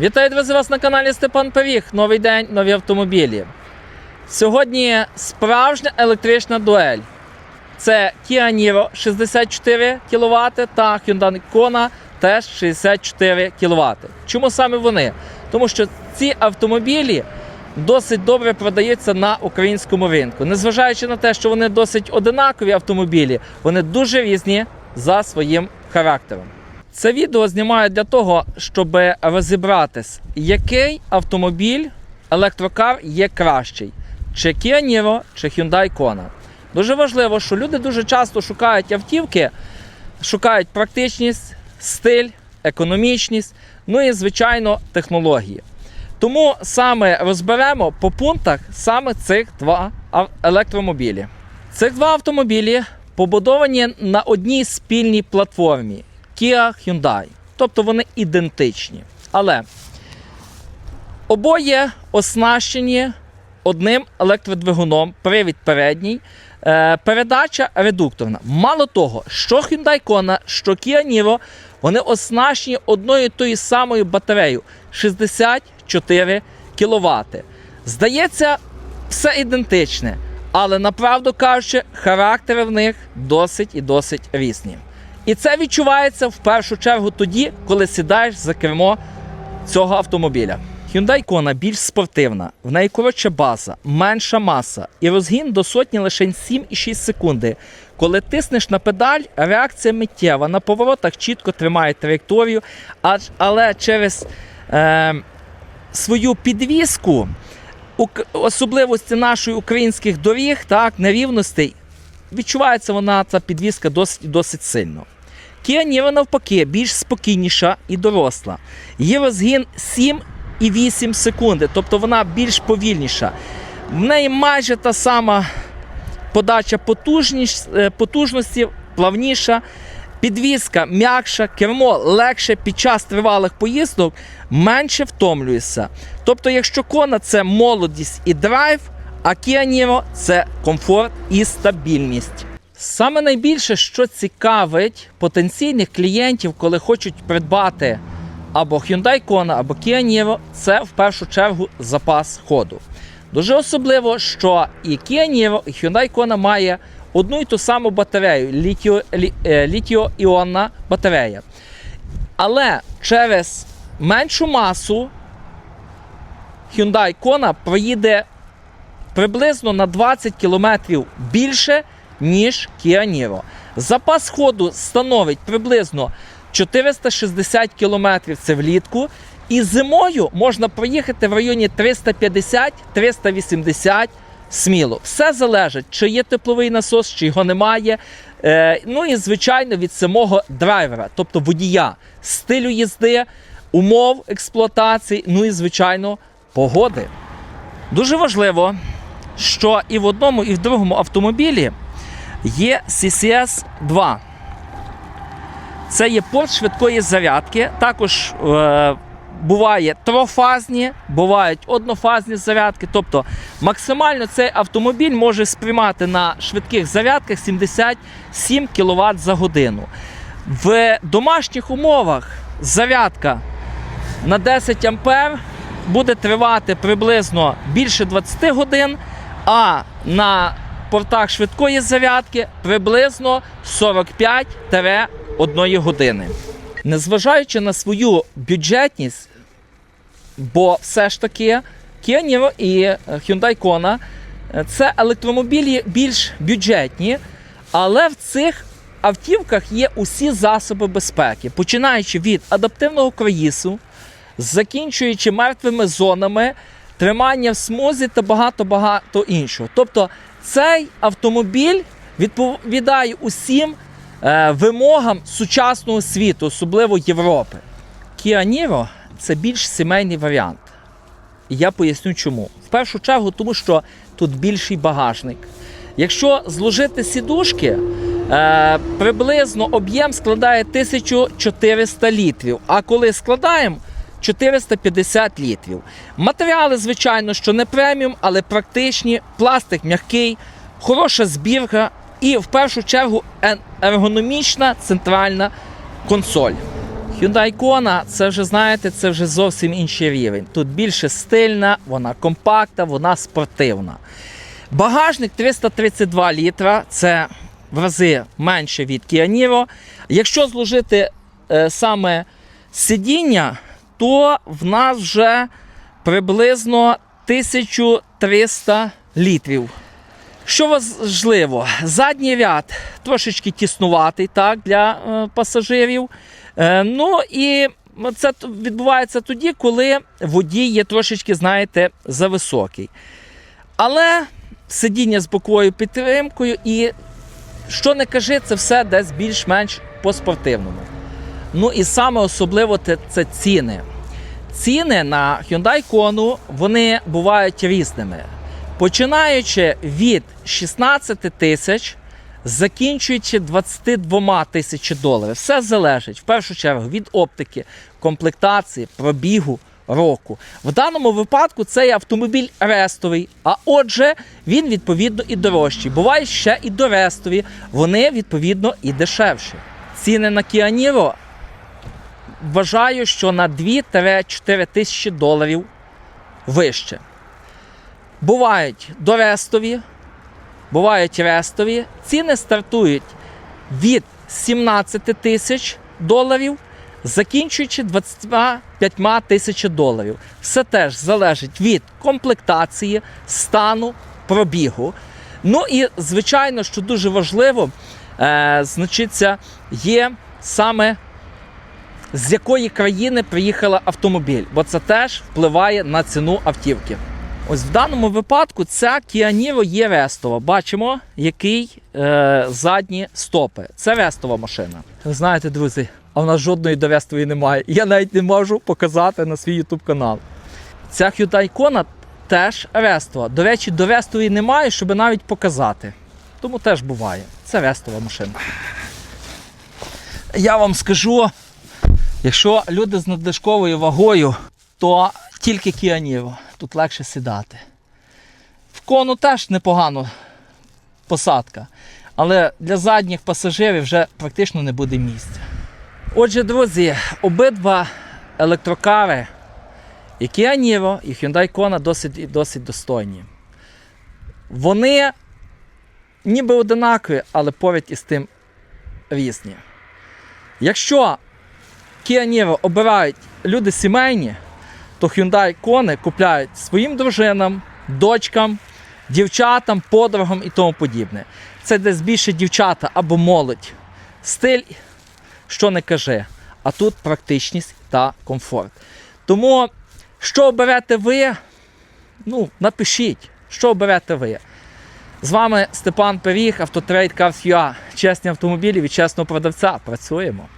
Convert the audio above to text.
Вітаю друзі вас на каналі Степан Павіх. Новий день, нові автомобілі. Сьогодні справжня електрична дуель. Це Kia Niro 64 кВт та Hyundai Kona теж 64 кВт. Чому саме вони? Тому що ці автомобілі досить добре продаються на українському ринку. Незважаючи на те, що вони досить одинакові автомобілі, вони дуже різні за своїм характером. Це відео знімаю для того, щоб розібратись, який автомобіль електрокар є кращий: чи Kia Niro, чи Hyundai Kona. Дуже важливо, що люди дуже часто шукають автівки, шукають практичність, стиль, економічність, ну і, звичайно, технології. Тому саме розберемо по пунктах саме цих два електромобілі. Цих два автомобілі побудовані на одній спільній платформі Kia Hyundai. Тобто вони ідентичні. Але обоє оснащені одним електродвигуном, привід передній, е, передача редукторна. Мало того, що Hyundai Kona, що Kia Niro, вони оснащені одною тою самою батареєю 64 кВт. Здається, все ідентичне, але направду кажучи, характери в них досить і досить різні. І це відчувається в першу чергу тоді, коли сідаєш за кермо цього автомобіля. Hyundai Kona більш спортивна, в неї коротша база, менша маса і розгін до сотні лише 7,6 секунди. Коли тиснеш на педаль, реакція миттєва. На поворотах чітко тримає траєкторію, але через е, свою підвіску, особливості нашої українських доріг, так, нерівностей, відчувається вона ця підвіска досить досить сильно. Kia Niro навпаки більш спокійніша і доросла. Її розгін 7,8 секунди, тобто вона більш повільніша. В неї майже та сама подача е, потужності, плавніша, підвізка м'якша, кермо легше під час тривалих поїздок менше втомлюєшся. Тобто, якщо кона це молодість і драйв, а Kia Niro – це комфорт і стабільність. Саме найбільше, що цікавить потенційних клієнтів, коли хочуть придбати або Hyundai Kona, або Kia Niro, це в першу чергу запас ходу. Дуже особливо, що і Kia Niro, і Hyundai Kona має одну і ту саму батарею е, літіо-іонна батарея. Але через меншу масу Hyundai Kona проїде приблизно на 20 км більше, ніж Kia Niro. Запас ходу становить приблизно 460 км це влітку. І зимою можна проїхати в районі 350-380 сміло. Все залежить, чи є тепловий насос, чи його немає. Е, ну і звичайно від самого драйвера, тобто водія, стилю їзди, умов експлуатації, ну і звичайно погоди. Дуже важливо, що і в одному, і в другому автомобілі є CCS 2. Це є порт швидкої зарядки. Також е, буває трофазні, бувають однофазні зарядки. Тобто максимально цей автомобіль може сприймати на швидких зарядках 77 кВт за годину. В домашніх умовах зарядка на 10 ампер буде тривати приблизно більше 20 годин, а на портах швидкої зарядки приблизно 45-1 години. Незважаючи на свою бюджетність, бо все ж таки Kia Niro і е, Hyundai Kona е, це електромобілі більш бюджетні, але в цих автівках є усі засоби безпеки, починаючи від адаптивного круїзу, закінчуючи мертвими зонами, тримання в смузі та багато-багато іншого. Тобто цей автомобіль відповідає усім е, вимогам сучасного світу, особливо Європи. Kia Niro – це більш сімейний варіант. І я поясню чому. В першу чергу, тому що тут більший багажник. Якщо зложити сідушки, е, приблизно об'єм складає 1400 літрів. А коли складаємо 450 літрів. Матеріали, звичайно, що не преміум, але практичні, пластик м'який, хороша збірка і в першу чергу ергономічна центральна консоль. Hyundai Kona, це вже знаєте, це вже зовсім інший рівень. Тут більше стильна, вона компактна, вона спортивна. Багажник 332 літра, це в рази менше від Kia Niro. Якщо зложити е, саме сидіння, то в нас вже приблизно 1300 літрів. Що важливо, задній ряд трошечки тіснуватий так, для е, пасажирів. Е, ну і це відбувається тоді, коли водій є трошечки, знаєте, зависокий. Але сидіння з боковою підтримкою і що не кажи, це все десь більш-менш по-спортивному. Ну і саме особливо це, це ціни. Ціни на Hyundai Kona вони бувають різними. Починаючи від 16 тисяч, закінчуючи 22 тисячі доларів. Все залежить в першу чергу від оптики, комплектації, пробігу року. В даному випадку цей автомобіль рестовий, а отже, він відповідно і дорожчий. Буває ще і дорестові, вони відповідно і дешевші. Ціни на Kia Niro вважаю, що на 2-4 тисячі доларів вище. Бувають дорестові, бувають рестові. Ціни стартують від 17 тисяч доларів, закінчуючи 25 тисяч доларів. Все теж залежить від комплектації, стану, пробігу. Ну і звичайно, що дуже важливо, е, значиться, є саме з якої країни приїхала автомобіль, бо це теж впливає на ціну автівки. Ось в даному випадку ця Kia Niro є рестова. Бачимо, який е, задні стопи. Це рестова машина. Ви знаєте, друзі, а в нас жодної довестової немає. Я навіть не можу показати на свій YouTube канал. Ця Hyundai Kona теж рестова. До речі, довестової немає, щоб навіть показати. Тому теж буває. Це рестова машина. Я вам скажу, Якщо люди з надлишковою вагою, то тільки Kia. Тут легше сідати. В кону теж непогано посадка. Але для задніх пасажирів вже практично не буде місця. Отже, друзі, обидва електрокари, і Niro, і Hyundai Kona досить, досить достойні. Вони ніби одинакові, але поряд із тим різні. Якщо Kia Niro обирають люди сімейні, то Hyundai Kona купляють своїм дружинам, дочкам, дівчатам, подругам і тому подібне. Це десь більше дівчата або молодь. Стиль, що не кажи, а тут практичність та комфорт. Тому, що оберете ви, ну, напишіть, що оберете ви. З вами Степан Періг, Автотрейд Cars.ua. Чесні автомобілі від чесного продавця. Працюємо.